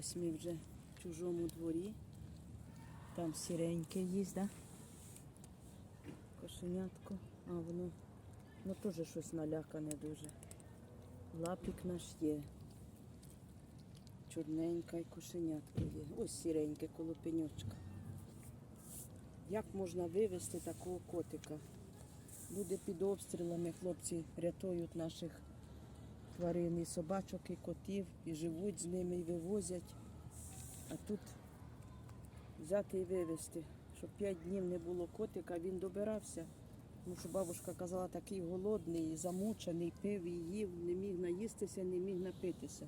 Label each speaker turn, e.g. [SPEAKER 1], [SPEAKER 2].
[SPEAKER 1] Ось вже в чужому дворі. Там сіреньке їсть, да? Кошенятко. А воно, ну теж щось налякане дуже. Лапік наш є. Чорненька і кошенятко є. Ось сіреньке коло пеньочка. Як можна вивезти такого котика? Люди під обстрілами, хлопці рятують наших тварин, і собачок, і котів, і живуть з ними, і вивозять. А тут взяти і вивезти. Щоб п'ять днів не було котика, він добирався. Тому що бабушка казала, такий голодний, замучений, пив і їв, не міг наїстися, не міг напитися.